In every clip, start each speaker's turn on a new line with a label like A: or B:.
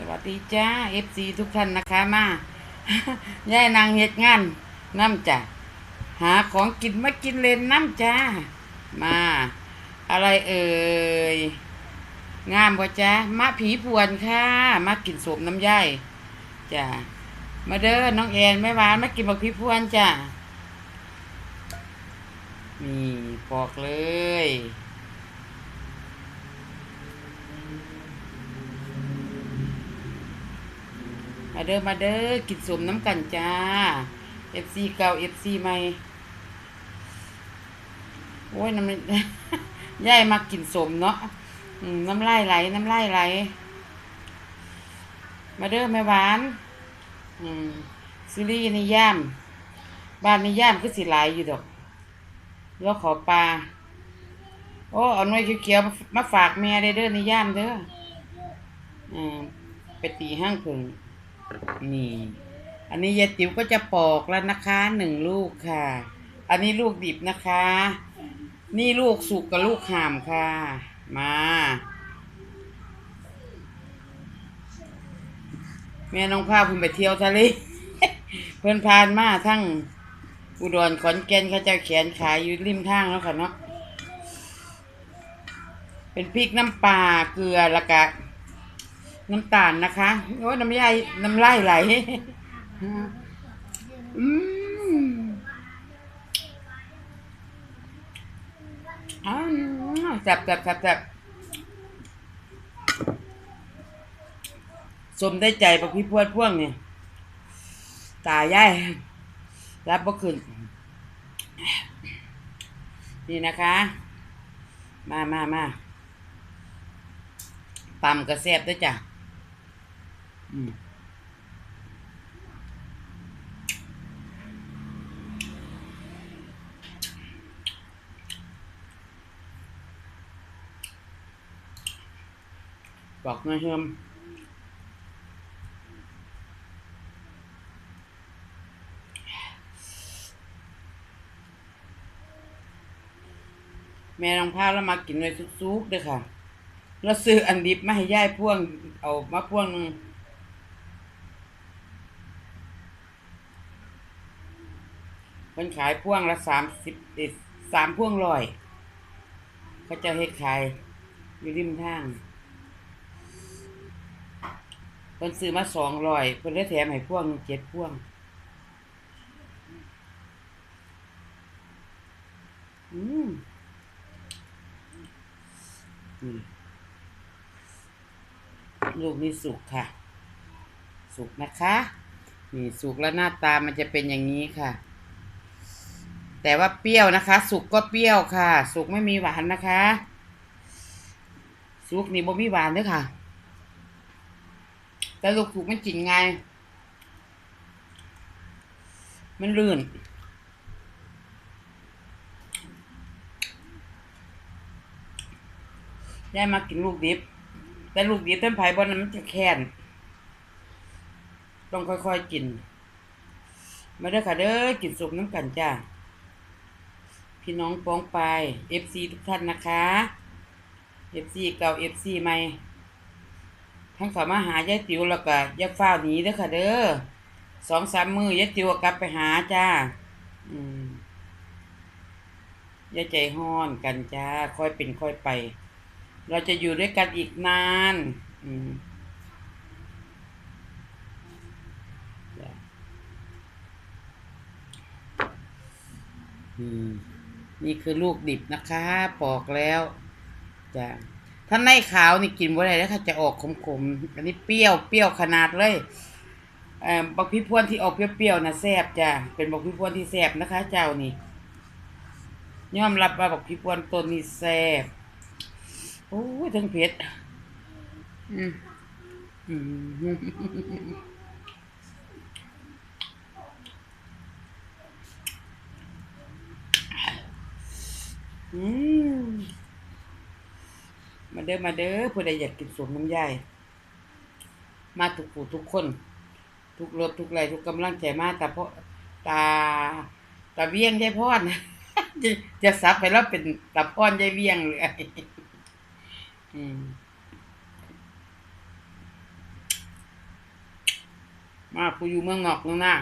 A: สวัสดีจ้าเอฟซีทุกท่านนะคะมาย่ายนางเฮ็ดงานน้ำจ้ะหาของกินมากินเล่นน้ำจ้ามา อะไรเอ่ยงามบ่จ้ามะผีพวนค่ะ มากินสมน้ำย่ายจ้ะมาเด้อน้องแอนแม่หวานมากินบักผีพวนจ้ะนี่ปอกเลย มาเด้อมาเด้อกินสมน้ำกันจ้า FC เก่า FC ใหม่โอ้ยน้ำย่ายมากินสมเนาะน้ำลายไหลน้ำลายไหล มาเด้อแม่หวานซิรีในย่าม บ้านในย่ามก็สิหลายอยู่ดอกแล้วขอปลาโอ้เอาหน่วยเขียวๆมาฝากแม่ได้เด้อในย่ามเด้ออไปตีห้างผึ่ง นี่ อันนี้ยายติ๋วก็จะปอกแล้วนะคะหนึ่งลูกค่ะ อันนี้ลูกดิบนะคะ นี่ลูกสุกกับลูกห่ามค่ะ มา แม่น้องพาเพิ่นไปเที่ยวทะเลเพิ่นพานมาทั้งอุดรขอนแก่นเขาเจะแขนขายอยู่ริมทางแล้วค่ะเนาะเป็นพริกน้ำปลาเกลือล้วก็ น้ำตาลนะคะ โอ้ยน้ำยายน้ำลายไหลอืมอ้าวจับจับจับบสมได้ใจปะพี่พวดพ่วงเนี่ยตายายรับบ่ขึ้นนี่นะคะ มามามาตำกระแซบด้วยจ้ะ อืมบอกนะเฮมแม่น้องพาแล้วมากินเลยซุกๆเด้อค่ะ แล้วซื้ออันดิบมาให้ย่ายพ่วง เอามาพ่วงนึง มันขายพ่วงละสามสิบเอ็ดสามพ่วงร้อยเขาจะเฮ็ดขายอยู่ริมทางเพิ่นซื้อมาสองร้อยเพิ่นได้แถมให้พ่วงเจ็ดพ่วงอืมอืมลูกนี่สุกค่ะ สุกนะคะ นี่สุกแล้วหน้าตามันจะเป็นอย่างนี้ค่ะ แต่ว่าเปรี้ยวนะคะ สุกก็เปรี้ยวค่ะ สุกไม่มีหวานนะคะ สุกนี่บ่มีหวานด้วยค่ะ แต่ลูกสุกมันกินง่ายมันลื่นได้มากินลูกดิบ แต่ลูกดิบต้นไผ่บนนั้นมันจะแค้นต้องค่อยๆกิน มาเด้อค่ะเด้อกินสุกน้ำกันจ้า พี่น้องป้องไปเอฟซีทุกท่านนะคะเอฟซีเก่าเอฟซีใหม่ทั้งเขามาหายายติ๋วแล้วก็ยาฟ้าวหนีเด้อค่ะเด้อสองสามมือยายติ๋วกลับไปหาจ้า อืมย่าใจห้อนกันจ้า ค่อยเป็นค่อยไป เราจะอยู่ด้วยกันอีกนาน อืมอืม นี่คือลูกดิบนะคะปอกแล้วจ้ะถ้าในขาวนี่กินบ่ได้แล้วค่ะจะออกขมๆอันนี้เปรี้ยวเปรี้ยวขนาดเลยเอ่อบักพริกพวนที่ออกเปรี้ยวๆนะแซ่บจ้ะเป็นบักพริกพวนที่แซ่บนะคะ เจ้านี่ยอมรับว่าบักพริกพวนต้นนี้แซ่บโอ้ยทั้งเผ็ดอืมอืมอืมมา เด้อมาเด้อผู้ใดอยากกินสมน้ำยายมาทุกผู้ทุกคน ทุกรถทุกไรทุกกำลังใจมาแต่เพราะตาตาเวียงยายพรจะจะซับไปแล้วเป็นตาพรยายเวียงเลยอืมมาผู้อยู่เมืองนอกเมืองหน้า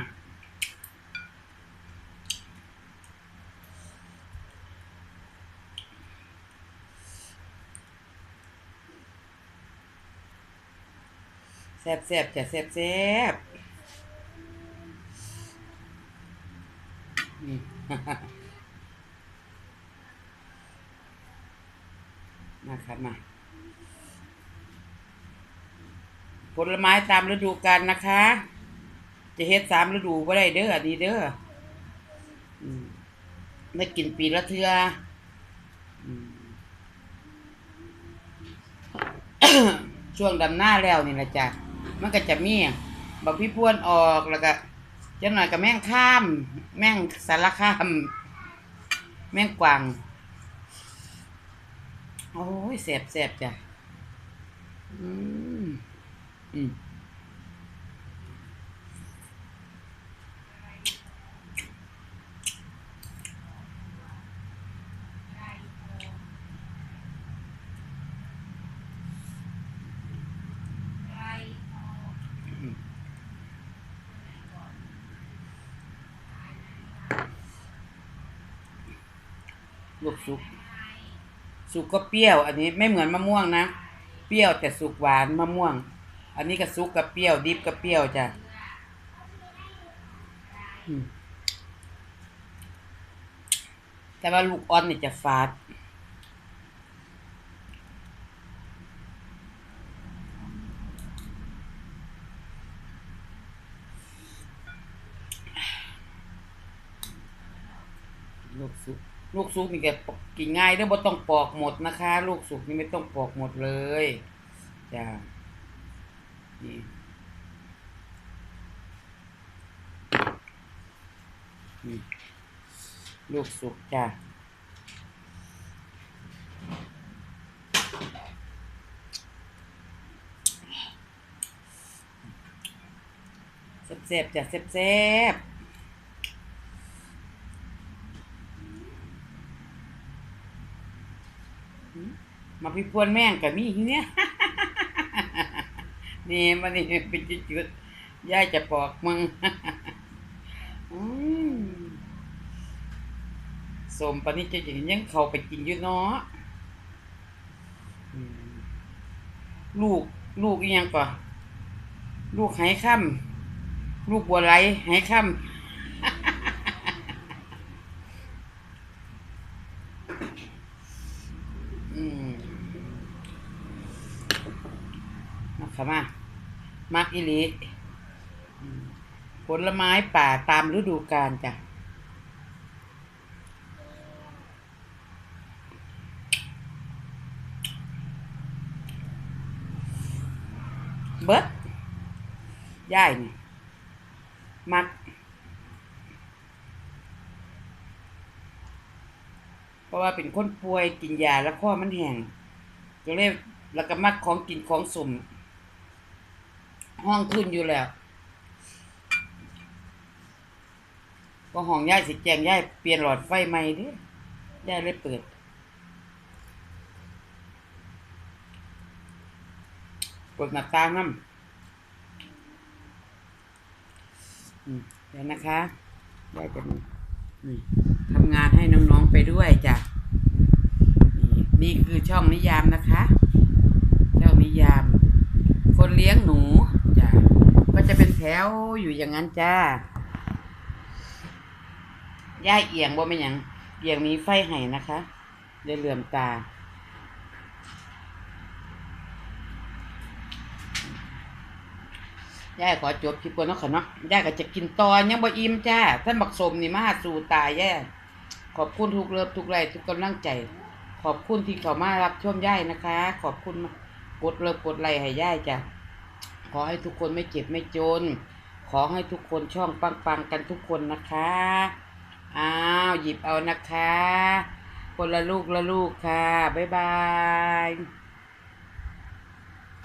A: ซ่บแซ่บๆจ้ะแซ่บแซ่บๆอืมมาครับมา ผลไม้ตามฤดูกาลนะคะ จะเฮ็ดสามฤดูก็ได้เด้ออันนี้เด้ออืมได้กินปีละเทื่ออืมช่วงดำหน้าแล้วนี่แหละจ้ะ มันก็จะมีบักพี่พวนออกแล้วก็จะหน่อยกับแม่งข้าม แม่งสารข้าม แม่งกวาง โอ้ยแสบแสบจ้ะ อืมอืม ลูกสุกสุกก็เปรี้ยว อันนี้ไม่เหมือนมะม่วงนะ เปรี้ยวแต่สุกหวานมะม่วง อันนี้ก็สุกกับเปรี้ยว ดิบกับเปรี้ยวจ้ะแต่ว่าลูกอ่อนนี่จะฝาด ลูกสุก ลูกสุกนี่แกกินง่ายเด้อบ่ต้องปอกหมดนะคะ ลูกสุกนี่ไม่ต้องปอกหมดเลยจ้านี่นี่ลูกสุกจ้าแซ่บๆจ้ะแซ่บๆ มาพี่พวนแม่งกับมีเนี้ยนี่มันนี่เป็นจุดๆย่าจะปอกมึงสมปานนี้จะอย่างยังเขาไปกินอยู่เนาะลูกลูกยังก่อลูกไหค่ำลูกบัวไหลไหค่ำ อืม มาค่ะมามักอิลิผลไม้ป่าตามฤดูกาลจ้ะเบิดย่ายนี่มัก เพราะว่าเป็นคนป่วยกินยาแล้วข้อมันแห้งก็เลยแล้วก็มักของกินของสุ่ม ห้องขึ้นอยู่แล้วก็ห้องย่ายสิแจงย่ายเปลี่ยนหลอดไฟใหม่เดิย่ายเลยเปิดกดหน้าต่างน้ำอืมเดี๋ยวนะคะย่ายจะนี่ทำงานให้น้องๆไปด้วยจ้ะนี่นี่คือช่องนิยามนะคะ ช่องนิยาม คนเลี้ยงหนู จ้ะก็จะเป็นแถวอยู่อย่างนั้นจ้าย่าเอียงว่ไม่นหยังเอียงมีไฟให้นะคะเดี๋ยวเหลื่อมตา ย่าขอจบคลิปก่อนเนาะค่ะเนาะ ย่าก็จะกินตอนยังบ่อิ่มจ้า ท่านบักสมนี่มาสู่ตายย่าขอบคุณทุกเลิฟทุกไลทุกกำลังใจ ขอบคุณที่เขามารับชมย่ายนะคะ ขอบคุณกดเลิฟกดไลให้ย่ายจ้ะ ขอให้ทุกคนไม่เจ็บไม่จน ขอให้ทุกคนช่องปังๆกันทุกคนนะคะ อ้าว หยิบเอานะคะ คนละลูกละลูกค่ะ บ๊ายบาย